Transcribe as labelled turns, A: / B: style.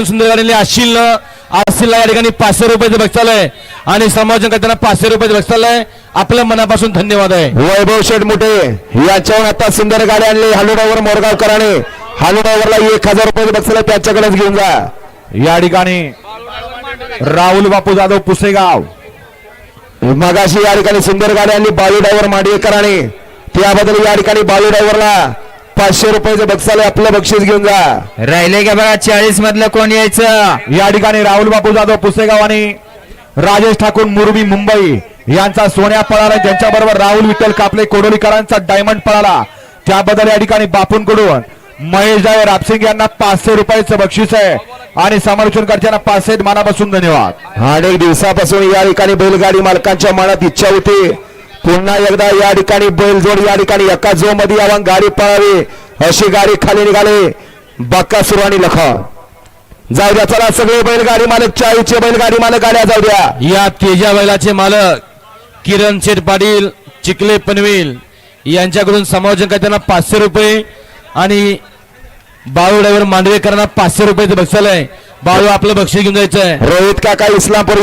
A: यांच्याकडून सुंदर गाडीले आशिल आशिलला या ठिकाणी पाचशे रुपयाचं आहे आणि समायोजन करताना पाचशे रुपयाचं आहे आपल्या मनापासून धन्यवाद आहे.
B: वैभव शेठ मोठे याच्यावर आता सुंदर गाडी आणली हालुडावर मोरगावकरांनी. हालुडावरला एक हजार रुपये बक्षीला त्याच्याकडेच घेऊन जा.
C: या ठिकाणी राहुल बापू जाधव पुसेगाव.
B: मगाशी या ठिकाणी सुंदर गाडी आणली बालू ड्रायव्हर मांडवेकरांनी त्याबद्दल या ठिकाणी बालू ड्रायव्हरला पाचशे रुपयाचं बक्षाला आपलं बक्षीस घेऊन जा.
D: राहिले का बघा चाळीस मधलं कोण यायचं?
C: या ठिकाणी राहुल बापू जाधव पुसेगाव आणि राजेश ठाकूर मुरबी मुंबई यांचा सोन्या पळाला. त्यांच्या बरोबर राहुल विठ्ठल कापले कोडोलीकरांचा डायमंड पळाला. त्याबद्दल या ठिकाणी बापूंकडून महेश जाय रापसिंग यांना पाचशे रुपयाचं बक्षीस आहे. आणि समालोचनकर्त्यांना पाचशे मानापासून धन्यवाद.
B: अनेक दिवसापासून या ठिकाणी बैलगाडी मालकांच्या मनात इच्छा होती. पुन्हा एकदा या ठिकाणी बैलजोड या ठिकाणी एका जो मध्ये यावं गाडी पळावी. अशी गाडी खाली निघाली. बक्कासुर आणि लखन जाऊ द्या चला सगळे बैलगाडी मालक चाळीचे बैलगाडी मालक गाड्या जाऊ द्या.
A: या तेजा बैलाचे मालक किरण शेठ पाटील चिखले पनवेल यांच्याकडून समायोजन करताना पाचशे रुपये आणि बाळू ड्रायव्हर मांडवेकरांना पाचशे रुपयाचं बक्षाल आहे. बाळू आपलं बक्षीस घेऊन जायचं आहे
B: रोहित काका इस्लामपूर